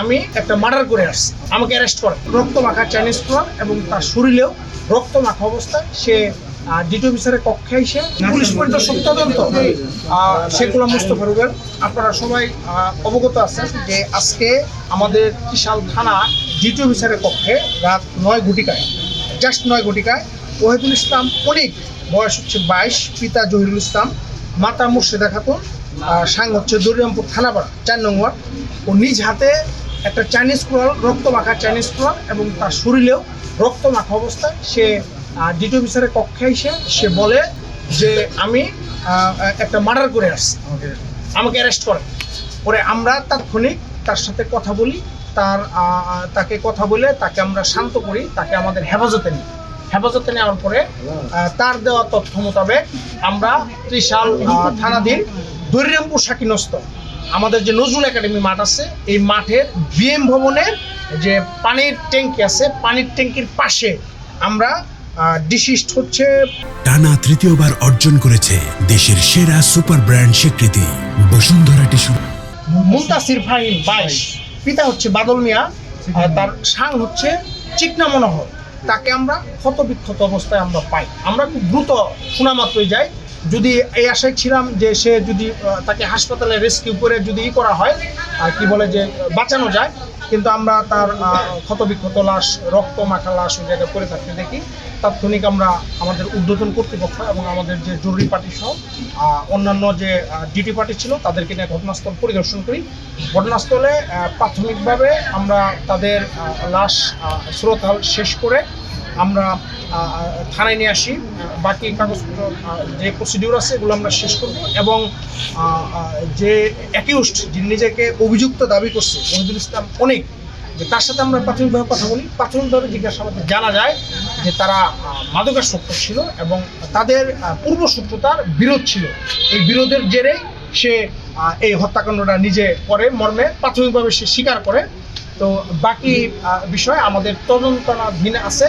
আমি একটা মার্ডার করে আসছি। আমাকে অ্যারেস্ট করে। রক্ত মাখা চাইনিজ ক্রল এবং তার শরীরেও রক্ত মাখা অবস্থায় সে ডিটি অফিসারের কক্ষে এসে পুলিশ পরিদর্শক তদন্ত। শেখুলা মুস্তফা রুবেল, আপনারা সবাই অবগত আছেন যে আজকে আমাদের ত্রিশাল থানা ডিটি অফিসারের কক্ষে রাত নয় ঘটিকায় জাস্ট নয় ঘটিকায় ওহেদুল ইসলাম অনেক বয়স হচ্ছে বাইশ, পিতা জহিরুল ইসলাম, মাতা মুর্শিদা খাতুন সাং হচ্ছে দরিয়ামপুর থানাপাড়া, চার নম্বর ও নিজ হাতে একটা চাইনিজ ক্রল রক্ত মাখা চাইনিজ ক্রল এবং তার শরীরেও রক্ত মাখা অবস্থায় সে ডিটি অফিসারের কক্ষে এসে সে বলে যে আমি একটা মার্ডার করে আসছি। আমাকে অ্যারেস্ট করে। পরে আমরা তাৎক্ষণিক তার সাথে কথা বলি তার তাকে কথা বলে তাকে আমরা শান্ত করি তাকে আমাদের হেফাজতে নিই। হেফাজতে নেওয়ার পরে তার দেওয়া তথ্য মোতাবেক আমরা ত্রিশাল থানাধীন দরিরামপুর শাকিনস্ত আমাদের যে নজরুল একাডেমি মাঠ আছে এই মাঠের বিএম ভবনের যে পানির ট্যাঙ্কি আছে পানির ট্যাঙ্কির পাশে আমরা ডিসিস্ট হচ্ছে। টানা তৃতীয়বার অর্জন করেছে দেশের সেরা সুপার ব্র্যান্ড স্বীকৃতি বসুন্ধরা টিস্যু। মুন্তাসির ফাহিম বাইশ পিতা হচ্ছে বাদল মিয়া আর তার সাং হচ্ছে চিকনা মনোহর। তাকে আমরা ক্ষতবিক্ষত অবস্থায় আমরা পাই। আমরা খুব দ্রুত শোনা মাত্রই যাই যদি এই আশায় ছিলাম যে সে যদি তাকে হাসপাতালে রেস্কিউ করে যদি ই করা হয় আর কি বলে যে বাঁচানো যায় কিন্তু আমরা তার ক্ষতবিক্ষত লাশ রক্ত মাখা লাশ ওই জায়গায় পড়ে থাকতে দেখি। তাৎক্ষণিক আমরা আমাদের ঊর্ধ্বতন কর্তৃপক্ষ এবং আমাদের যে জরুরি পার্টি সহ অন্যান্য যে ডিটি পার্টি ছিল তাদেরকে নিয়ে ঘটনাস্থল পরিদর্শন করি। ঘটনাস্থলে প্রাথমিকভাবে আমরা তাদের লাশ আহ, স্রোতহাল শেষ করে আমরা থানায় নিয়ে আসি। বাকি কাগজপত্র যে প্রসিডিউর আছে এগুলো আমরা শেষ করব এবং যে অ্যাকিউস্ট যিনি নিজেকে অভিযুক্ত দাবি করছে মহিদুল ইসলাম অনেক যে তার সাথে আমরা প্রাথমিকভাবে কথা বলি। প্রাথমিকভাবে জিজ্ঞাসাবাদে জানা যায় যে তারা মাদকাসক্ত ছিল এবং তাদের আহ, পূর্বশত্রুতার বিরোধ ছিল। এই বিরোধের জেরে সে এই হত্যাকাণ্ডটা নিজে করে মর্মে প্রাথমিকভাবে সে স্বীকার করে। তো বাকি বিষয় আমাদের তদন্তনাধীন আছে।